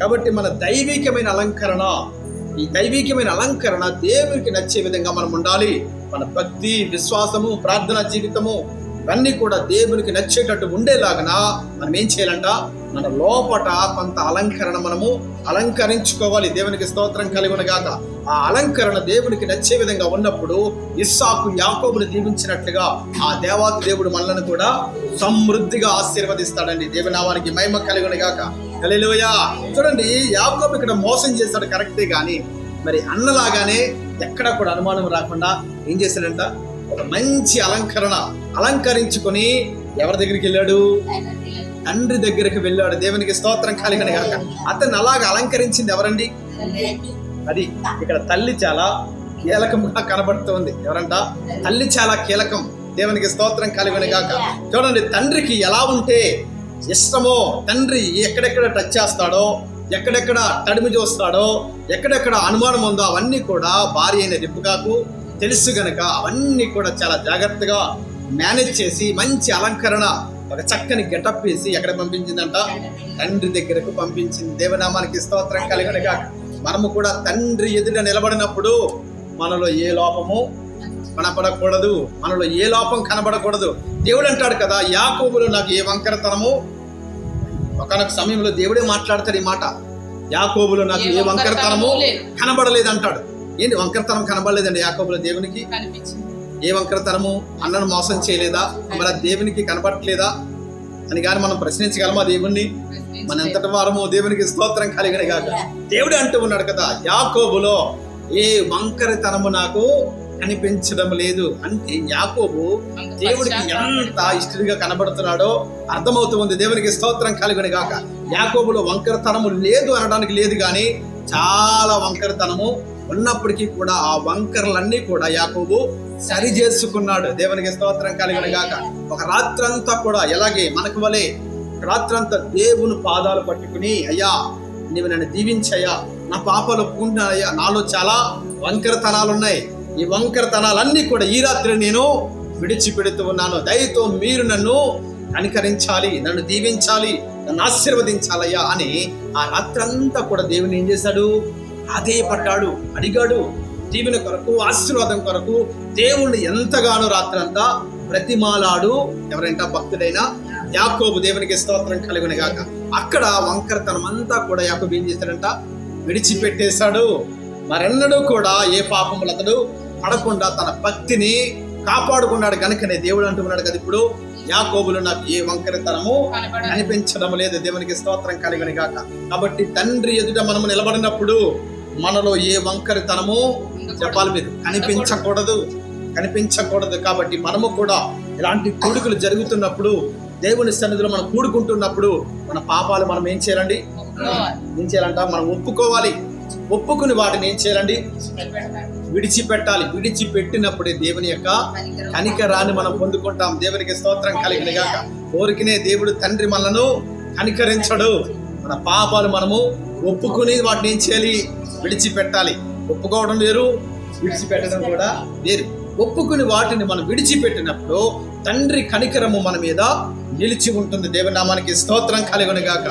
కాబట్టి మన దైవికమైన అలంకరణ ఈ దైవికమైన అలంకరణ దేవునికి నచ్చే విధంగా మనం ఉండాలి. మన భక్తి విశ్వాసము ప్రార్థన జీవితము ఇవన్నీ కూడా దేవునికి నచ్చేటట్టు ఉండేలాగన మనం ఏం చేయాలంట? మన లోపట కొంత అలంకరణ మనము అలంకరించుకోవాలి. దేవునికి స్తోత్రం కలిగిన గాక. ఆ అలంకరణ దేవునికి నచ్చే విధంగా ఉన్నప్పుడు ఇస్సాకు యాకోబుని దీవించినట్లుగా ఆ దేవాతి దేవుడు మనలను కూడా సమృద్ధిగా ఆశీర్వదిస్తాడండి. దేవనామానికి మహిమ కలిగి గాక. కలిలోయా చూడండి యాకోబు ఇక్కడ మోసం చేశాడు కరెక్టే కానీ మరి అన్నలాగానే ఎక్కడ కూడా అనుమానం రాకుండా ఏం చేశాడంట? ఒక మంచి అలంకరణ అలంకరించుకొని ఎవరి దగ్గరికి వెళ్ళాడు? తండ్రి దగ్గరికి వెళ్ళాడు. దేవునికి స్తోత్రం కలిగిన కాక అతను అలాగ అలంకరించింది ఎవరండి? అది ఇక్కడ తల్లి చాలా కీలకంగా కనబడుతుంది. ఎవరంట? తల్లి చాలా కీలకం. దేవునికి స్తోత్రం కలిగిన కాక చూడండి తండ్రికి ఎలా ఉంటే ఇష్టమో తండ్రి ఎక్కడెక్కడ టచ్ చేస్తాడో ఎక్కడెక్కడ తడిమి చూస్తాడో ఎక్కడెక్కడ అనుమానం ఉందో అవన్నీ కూడా భార్య అయిన రిప్పుగాకు తెలుసు గనక అవన్నీ కూడా చాలా జాగ్రత్తగా మేనేజ్ చేసి మంచి అలంకరణ ఒక చక్కని గెటప్ వేసి ఎక్కడ పంపించిందంట? తండ్రి దగ్గరకు పంపించింది. దేవనామానికి స్తోత్రం కలిగిన గాక మనము కూడా తండ్రి ఎదుట నిలబడినప్పుడు మనలో ఏ లోపము కనపడకూడదు. మనలో ఏ లోపం కనబడకూడదు. దేవుడు అంటాడు కదా యాకోబులో నాకు ఏ వంకరతనము? ఒకనొక సమయంలో దేవుడే మాట్లాడతాడు ఈ మాట. యాకోబులో నాకు ఏ వంకరతనము కనబడలేదు అంటాడు ఏంటి వంకరతనం కనబడలేదండి యాకోబులో దేవునికి? ఏ వంకరతనము? అన్నను మోసం చేయలేదా? మరి అది దేవునికి కనబడట్లేదా? అని కానీ మనం ప్రశ్నించగలమా దేవుణ్ణి? మనంతటి వారము దేవునికి స్తోత్రం కలిగిన కాక దేవుడు అంటూ ఉన్నాడు కదా యాకోబులో ఏ వంకరతనము నాకు కనిపించడం లేదు. అంటే యాకోబు దేవుడికి ఎంత ఇష్టడిగా కనబడుతున్నాడో అర్థమవుతూ ఉంది దేవునికి స్తోత్రం కలిగిన గాక. యాకోబులో వంకరతనము లేదు అనడానికి లేదు కానీ చాలా వంకరతనము ఉన్నప్పటికీ కూడా ఆ వంకరలన్నీ కూడా యాకోబు సరి చేసుకున్నాడు. దేవునికి స్తోత్రం కలిగిన గాక. ఒక రాత్రంతా కూడా ఎలాగే మనకు వలే రాత్రంతా దేవుని పాదాలు పట్టుకుని అయ్యా నీవు నన్ను దీవించయ్యా నా పాపాలు ఒప్పుకుంటున్నాయ్యా నాలో చాలా వంకరతనాలు ఉన్నాయి ఈ వంకరతనాలన్నీ కూడా ఈ రాత్రి నేను విడిచిపెడుతూ ఉన్నాను. దయతో మీరు నన్ను కనికరించాలి నన్ను దీవించాలి నన్ను ఆశీర్వదించాలయ్యా అని ఆ రాత్రంతా కూడా దేవుని ఏం చేశాడు? అదే పడ్డాడు అడిగాడు దీవెన కొరకు ఆశీర్వాదం కొరకు దేవుణ్ణి ఎంతగానో రాత్రంతా ప్రతిమాలాడు ఎవరైనా భక్తుడైనా? యాకోబు దేవునికి స్తోత్రం కలిగిన గాక అక్కడ వంకరతనం అంతా కూడా యాకోబు ఏం చేశాడంట? విడిచిపెట్టేశాడు. మరెన్నడూ కూడా ఏ పాపములు అతడు పడకుండా తన భక్తిని కాపాడుకున్నాడు గనుకనే దేవుడు అంటున్నాడు కదా ఇప్పుడు. యాకోబులు నాకు ఏ వంకరతనము కనిపించడం లేదు. దేవునికి స్తోత్రం కలిగిన గాక కాబట్టి తండ్రి ఎదుట మనము నిలబడినప్పుడు మనలో ఏ వంకరితనము చెప్పాలి మీరు కనిపించకూడదు. కనిపించకూడదు కాబట్టి మనము కూడా ఇలాంటి కూడుకులు జరుగుతున్నప్పుడు దేవుని సన్నిధిలో మనం కూడుకుంటున్నప్పుడు మన పాపాలు మనం ఏం చేయాలండి? ఏం చేయాలంట? మనం ఒప్పుకోవాలి. ఒప్పుకుని వాటిని ఏం చేయాలండి? విడిచిపెట్టాలి. విడిచిపెట్టినప్పుడే దేవుని యొక్క కనికరాన్ని మనం పొందుకుంటాం. దేవునికి స్తోత్రం కలిగిన గాక. కోరికనే దేవుడు తండ్రి మనలను కనికరించడు. మన పాపాలు మనము ఒప్పుకుని వాటిని ఏం చేయాలి? విడిచిపెట్టాలి. ఒప్పుకోవడం వేరు విడిచిపెట్టడం కూడా వేరు. ఒప్పుకుని వాటిని మనం విడిచిపెట్టినప్పుడు తండ్రి కనికరము మన మీద నిలిచి ఉంటుంది. దేవనామానికి స్తోత్రం కలిగిన గాక